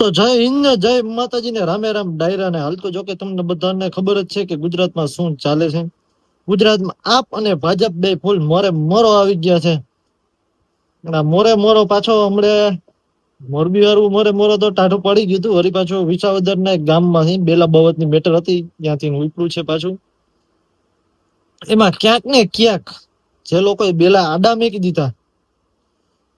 તો જય હિન્દ, જય માતાજી ને રામે રામ ડાયરા ને હાલ તો જો કે તમને બધાને ખબર જ છે કે ગુજરાતમાં શું ચાલે છે. ગુજરાતમાં આપ અને ભાજપ બે ફૂલ મોરે મોરો આવી ગયા છે. મોરે મોરો પાછો હમણે મોરબી વાળું મોરે મોરો તો ટાઢું પડી ગયું હતું. વળી પાછું વિસાવદર ના એક ગામમાં છે બેલા બાબતની મેટર હતી. ત્યાંથી ઉપડું છે પાછું. એમાં ક્યાંક ને ક્યાંક જે લોકોએ બેલા આડા મેકી દીધા.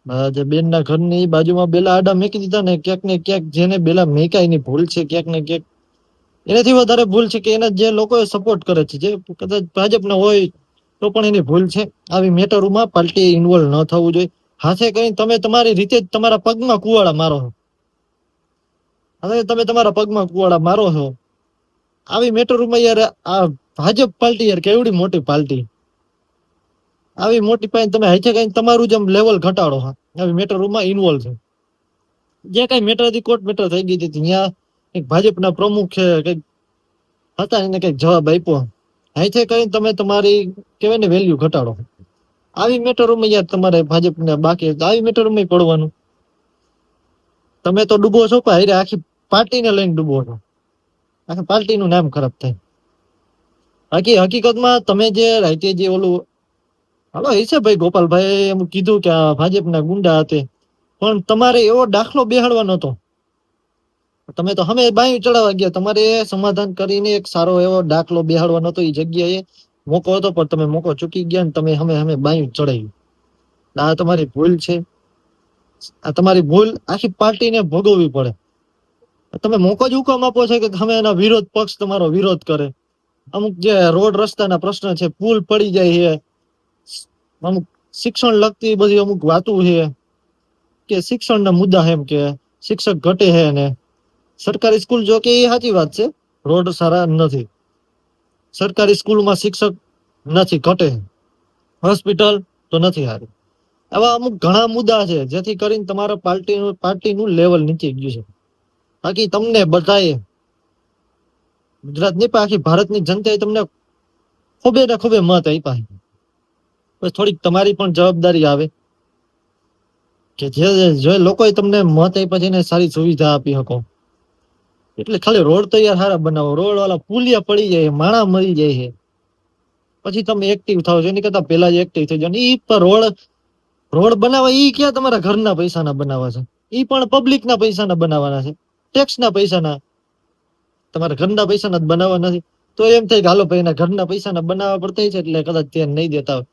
જે બેન ના ઘરની બાજુમાં બેલા આડા મેકી દીધા ને ક્યાંક ને ક્યાંક જેને બેલા મેકાયની ભૂલ છે, ક્યાંક ને ક્યાંક એનાથી વધારે ભૂલ છે કે એના જે લોકો સપોર્ટ કરે છે, જે કદાચ ભાજપના હોય તો પણ એની ભૂલ છે. આવી મેટરોમાં પાર્ટી ઇન્વોલ્વ ન થવું જોઈએ. હાથે કઈ તમે તમારી રીતે જ તમારા પગમાં કુવાડા મારો છો. હવે તમે તમારા પગમાં કુવાડા મારો છો. આવી મેટરોમાં યાર આ ભાજપ પાર્ટી યાર કેવડી મોટી પાર્ટી આવી મોટી પાઈ તમે હાથે કઈ તમારું જેમ લેવલ ઘટાડો હા આવી રૂમમાં ઇન્વોલ્વ છે. જે કઈ મેટર હતી કોર્ટ મેટર થઈ ગઈ હતી, ત્યાં એક ભાજપના પ્રમુખ કંઈક હતા, એને કંઈક જવાબ આપ્યો. હાથે કઈ તમે તમારી, કહેવાય ને વેલ્યુ ઘટાડો. આવી મેટરોમાં યાર તમારે ભાજપને બાકી આવી મેટરોમાં પડવાનું. તમે તો ડૂબો છો પણ હારે આખી પાર્ટીને લઈને ડૂબો છો. આખી પાર્ટીનું નામ ખરાબ થાય. બાકી હકીકતમાં તમે જે રાઈતે જે ઓલું હાલો, એ છે ભાઈ ગોપાલભાઈ એમ કીધું કે આ ભાજપના ગુંડા હતે. પણ તમારે એવો દાખલો બેહાડવાનો હતો. તમે તો હમે બાયું ચડાવવા ગયા. તમારે સમાધાન કરીને એક સારો એવો દાખલો બેહાડવાનો હતો. એ જગ્યાએ મોકો હતો, પણ તમે મોકો ચૂકી ગયા ને તમે હમે હમે બાયું ચડાવ્યું આ તમારી ભૂલ છે. આ તમારી ભૂલ આખી પાર્ટીને ભોગવવી પડે. તમે મોકો જ હુકમ આપો છો કે તમે એના વિરોધ પક્ષ તમારો વિરોધ કરે. અમુક જે રોડ રસ્તાના પ્રશ્ન છે, પુલ પડી જાય છે અમુક શિક્ષણ લગતી બધી અમુક વાતો છે કે શિક્ષણના મુદ્દા એમ કે શિક્ષક ઘટે છે ને સરકારી સ્કૂલ જો કે એ સાચી વાત છે, રોડ સારા નથી. સરકારી સ્કૂલમાં શિક્ષક નથી, ઘટે હોસ્પિટલ તો નથી સારી. આવા અમુક ઘણા મુદ્દા છે, જેથી કરીને તમારા પાર્ટીનું પાર્ટીનું લેવલ નીચે ગયું છે. બાકી તમને બધાએ ગુજરાતની આખી ભારતની જનતાએ તમને ખૂબે ને ખૂબે મત આપ્યા છે. બસ થોડીક તમારી પણ જવાબદારી આવે. કે જે જે લોકોએ તમને મત આપ્યા છે એને સારી સુવિધા આપી શકો. એટલે ખાલી રોડ તૈયાર સારા બનાવો. રોડ વાળા પુલિયા પડી જાય છે, માણા મરી જાય છે. પછી તમે એક્ટિવ થાવ છો એની કરતા પેલા જ એક્ટિવ થઈ જાવ ઈ પર રોડ રોડ બનાવવા ઈ ક્યાં તમારા ઘરના પૈસાના બનાવવા છે? ઈ પણ પબ્લિક ના પૈસાના બનાવવાના છે. ટેક્સ ના પૈસાના. તમારા ઘરના પૈસાના જ બનાવવા નથી તો એમ થાય કે હાલો ભાઈ એના ઘરના પૈસાના બનાવવા પડતા છે એટલે કદાચ ત્યાં નહીં દેતા હોય.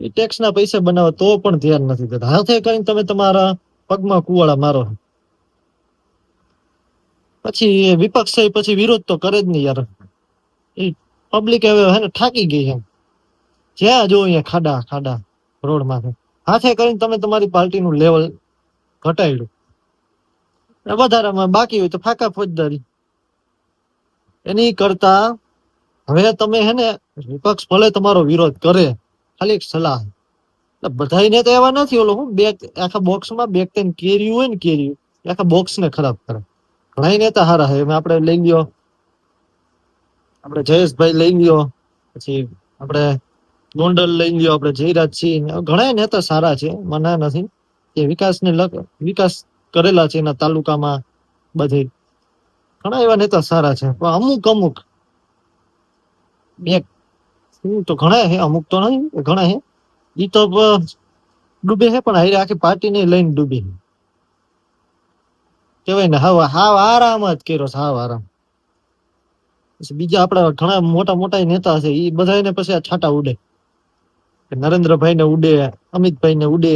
એ ટેક્સ ના પૈસા બનાવવા તો પણ ધ્યાન નથી દેતા. હાથે કરીને તમે તમારા પગમાં કુવાળા મારો. પછી વિપક્ષ પછી વિરોધ તો કરે જ નહીં યાર. એ પબ્લિક હવે હે ને ઠાકી ગઈ છે જ્યાં જો અહીંયા ખાડા ખાડા રોડમાંથી. હાથે કરીને તમે તમારી પાર્ટીનું લેવલ ઘટાડ્યું. વધારામાં બાકી હોય તો ફાકા ફોજદારી. એની કરતા હવે તમે હે ને વિપક્ષ ભલે તમારો વિરોધ કરે ખાલી એક સલાહ. એટલે બધાયને તો એવા નથી, ઓલો હું બે આખા બોક્સમાં બે ત્રણ કેરી હોય ને કેરી આખા બોક્સ ને ખરાબ કરે. ઘણા નેતા હારા છે આપણે લઈ લ્યો. આપણે જયેશભાઈ લઈ લ્યો. પછી આપણે ગોંડલ લઈ લ્યો. આપણે જયરાજ સિંહ ઘણા નેતા સારા છે. મના નથી. કે વિકાસને વિકાસ કરેલા છે એના તાલુકામાં બધે. ઘણા એવા નેતા સારા છે. પણ અમુક અમુક. બે હું તો ઘણા હે, અમુક તો નહીં ઘણા હે. ઈ તો ડૂબે હે, પણ હારે આખી પાર્ટીને લઈને ડૂબે કહેવાય ને, હાવ હાવ આરામ જ કર્યો છે, હાવ આરામ. પછી બીજા આપણા ઘણા મોટા મોટા નેતા છે એ બધાને પછી આ છાટા ઉડે. નરેન્દ્રભાઈ ને ઉડે અમિતભાઈ ને ઉડે.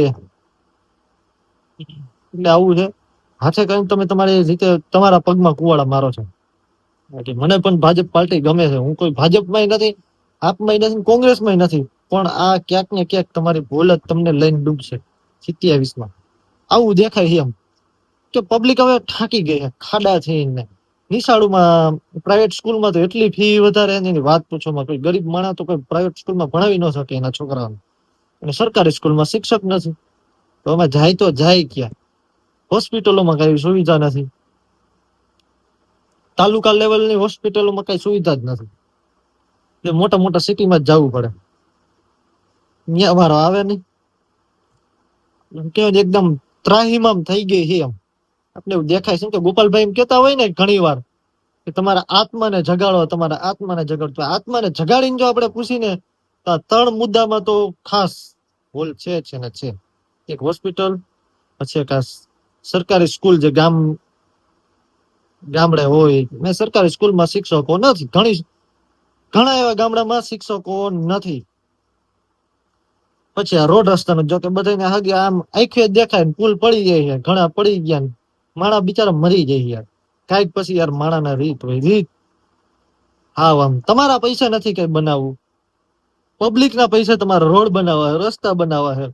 એટલે આવું છે. હાથે કરીને તમે તમારી રીતે તમારા પગમાં કુવાડા મારો છો. મને પણ ભાજપ પાર્ટી ગમે છે. હું કોઈ ભાજપમાંય નથી. આપમાંય નથી કોંગ્રેસમાંય નથી પણ આ ક્યાંક ને ક્યાંક તમારી ભૂલ જ તમને લઈને ડૂબશે સિત્યાવીસમાં આવું દેખાય છે એમ. કે પબ્લિક હવે થાકી ગઈ છે, ખાડા થઈને નિશાળુમાં પ્રાઇવેટ સ્કૂલમાં તો એટલી ફી વધારે એની વાત પૂછોમાં કોઈ ગરીબ માણસ તો કોઈ પ્રાઇવેટ સ્કૂલમાં ભણાવી ન શકે એના છોકરાઓને. અને સરકારી સ્કૂલમાં શિક્ષક નથી. તો અમે જાય તો જાય ક્યાં? હોસ્પિટલોમાં કઈ સુવિધા નથી. તાલુકા લેવલની હોસ્પિટલોમાં કઈ સુવિધા જ નથી. એ મોટા મોટા સિટીમાં જ જવું પડે. ત્યાં અમારો આવે નહીં કહેવાય એકદમ ત્રાહિમામ થઈ ગઈ છે એમ. આપણે એવું દેખાય છે કે ગોપાલભાઈ એમ કેતા હોય ને ઘણી વાર કે તમારા આત્માને જગાડો, તમારા આત્માને જગાડો. આત્માને જગાડીને જો આપણે પૂછીને, તો આ ત્રણ મુદ્દામાં તો ખાસ ભૂલ છે છે ને છે. એક હોસ્પિટલ, પછી એક સરકારી સ્કૂલ જે ગામ, ગામડે હોય. મેં સરકારી સ્કૂલમાં શિક્ષકો નથી, ઘણી ઘણા એવા ગામડામાં શિક્ષકો નથી. પછી આ રોડ રસ્તાનો જો કે બધાને હગે આમ આંખે દેખાય પુલ પડી જાય ઘણા પડી ગયા માણા બિચારા મરી જાય યાર. કાંઈક પછી યાર માણાના રીત હોય, રીત. હા આમ. તમારા પૈસા નથી કઈ બનાવવું. પબ્લિક ના પૈસા તમારા રોડ બનાવવા, રસ્તા બનાવવા છે.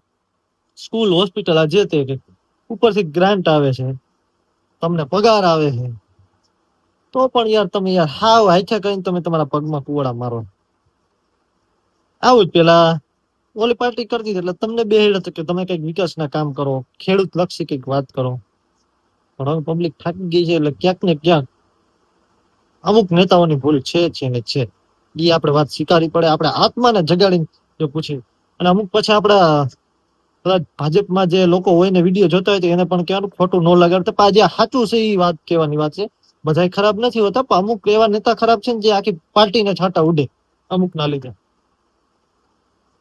સ્કૂલ, હોસ્પિટલ, આ જે તે ઉપરથી ગ્રાન્ટ આવે છે. તમને પગાર આવે છે. તો પણ યાર તમે યાર હાવ હાથે કરીને તમે તમારા પગમાં કુવાડા મારો. આવું જ પેલા ઓલી પાર્ટી કરતી એટલે તમને બે હેડ કે તમે કંઈક વિકાસના કામ કરો, ખેડૂત લક્ષી કંઈક વાત કરો. પણ હવે પબ્લિક થાકી ગઈ છે એટલે ક્યાંક ને ક્યાંક અમુક નેતાઓની ભૂલ છે છે ને છે. એ આપણે વાત સ્વીકારવી પડે, આપણે આત્માને જગાડીને જો પૂછી. અને અમુક પછી આપણા કદાચ ભાજપમાં જે લોકો હોય ને વીડિયો જોતા હોય તો એને પણ કહેવાનું ખોટું ન લગાડતા, પણ આ સાચું છે એ વાત કહેવાની વાત છે. બધા ખરાબ નથી હોતા, પણ અમુક એવા નેતા ખરાબ છે ને જે આખી પાર્ટીને છાંટા ઉડે અમુક ના લીધે.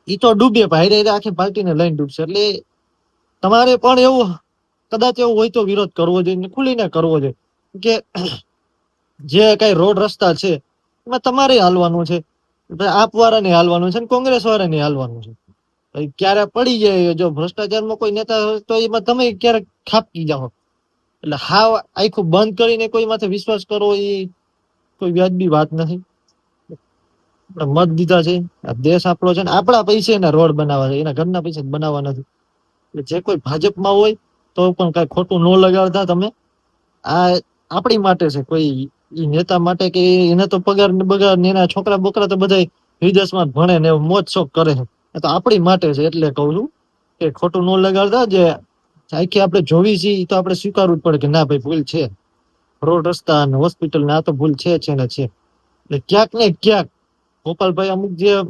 ઈ તો ડૂબે ભાઈ રે આખી પાર્ટીને લઈને ડૂબશે. એટલે તમારે પણ એવું, કદાચ એવું હોય તો વિરોધ કરવો જોઈએ ને ખુલીને કરવો જોઈએ. કે જે કઈ રોડ રસ્તા છે, એમાં તમારે હાલવાનું છે. આપ વાળાને હાલવાનું છે ને કોંગ્રેસ વાળાને હાલવાનું છે. ક્યારે પડી જાય જો ભ્રષ્ટાચારમાં કોઈ નેતા હોય તો એમાં તમે ક્યારેક ખાપકી જાઓ. એટલે હાવ આખું બંધ કરીને કોઈ માથે વિશ્વાસ કરવો એ કોઈ વ્યાજબી વાત નથી. મત દીધા છે. આ દેશ આપણો છે ને આપણા પૈસે એના રોડ બનાવવા છે. એના ઘરના પૈસે બનાવવા નથી. એટલે જે કોઈ ભાજપમાં હોય તો પણ કઈ ખોટું ન લગાડતા તમે. આ આપણી માટે છે. કોઈ એ નેતા માટે કે એને તો પગાર બગાર ને એના છોકરા બોકરા તો બધા વિદેશમાં ભણે ને મોજ શોખ કરે છે. તો આપણી માટે છે એટલે કહું છું કે ખોટું ન લગાડતા જે આખી આપણે જોવી છે એ તો આપણે સ્વીકારવું જ પડે કે ના ભાઈ, ભૂલ છે. રોડ, રસ્તા અને હોસ્પિટલ, ને આ તો ભૂલ છે છે ને છે. એટલે ક્યાંક ને ક્યાંક ગોપાલભાઈ અમુક જે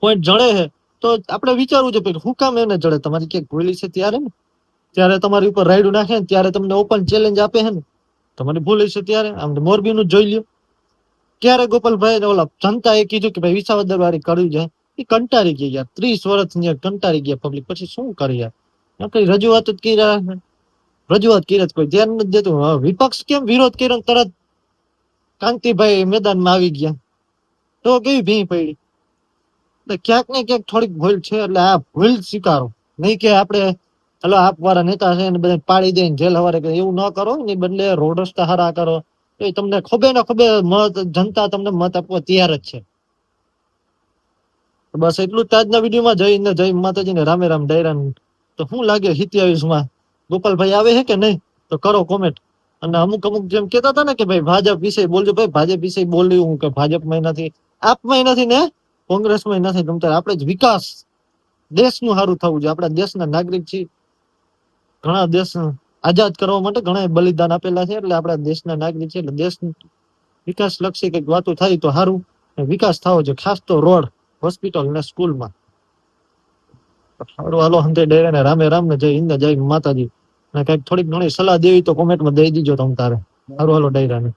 પોઈન્ટ જડે છે, તો આપણે વિચારવું કે શું કામ એને જડે તમારી ક્યાંક ભૂલી છે ત્યારે ને? ત્યારે તમારી ઉપર રાયડું નાખે ને ત્યારે તમને ઓપન ચેલેન્જ આપે છે ને? તમારી ભૂલ છે ત્યારે? આમ મોરબી નું જોઈ લ્યો. ક્યારે ગોપાલભાઈ ઓલા જનતા એ કીધું કે ભાઈ, વિસાવદર વાળી કર્યું છે? એ કંટાળી ગયા યાર. ત્રીસ વર્ષ કંટાળી ગયા પબ્લિક પછી શું કરે યાર? કઈ રજૂઆત જ કર્યા રજૂઆત કરી જ કોઈ. ધ્યાન નથી દેતું વિપક્ષ કેમ વિરોધ કર્યો તરત કાંતિભાઈ મેદાનમાં આવી ગયા. તો કેવી ભીં પડી? ક્યાંક ને ક્યાંક થોડીક ભૂલ છે, એટલે આ ભૂલ સ્વીકારો. નહીં કે આપણે, હલો, આપ વાળા નેતા છે ને બધા પાડી દે જેલ હવારે એવું ન કરો ને બદલે રોડ રસ્તા હારા કરો. એ તમને ખોબે ને ખોબે મત, જનતા તમને મત આપવા તૈયાર જ છે. બસ એટલું જ આજના વિડીયોમાં. જઈને જય માતાજીને રામે રામ ડાયરા તો શું લાગે સિત્યાવીસ ગોપાલભાઈ આવે છે કે નહીં? તો કરો કોમેન્ટ અને અમુક અમુક જેમ કેતા હતા ને કે ભાઈ ભાજપ વિશે બોલજો. ભાઈ, ભાજપ વિશે બોલ્યું હું કે ભાજપમાં નથી. આપમાં નથી ને? કોંગ્રેસમાં નથી ગમતા. આપણે જ વિકાસ. દેશનું સારું થવું જોઈએ. આપણા દેશના નાગરિક છીએ. ઘણા દેશ આઝાદ કરવા માટે ઘણા બલિદાન આપેલા છે. એટલે આપણા દેશના નાગરિક છે. એટલે દેશ વિકાસ લક્ષી કંઈક વાતો થાય તો સારું. વિકાસ થવો જોઈએ. ખાસ તો રોડ, હોસ્પિટલ ને સ્કૂલમાં. સારું, હાલો, હંતે ડેરે ને રામે રામ ને જય હિન્દ, જય માતાજી. ને, કંઈક થોડીક ઘણી સલાહ દેવી તો કોમેન્ટમાં દઈ દીજો તમ તારે. સારું હાલો ડાયરા ને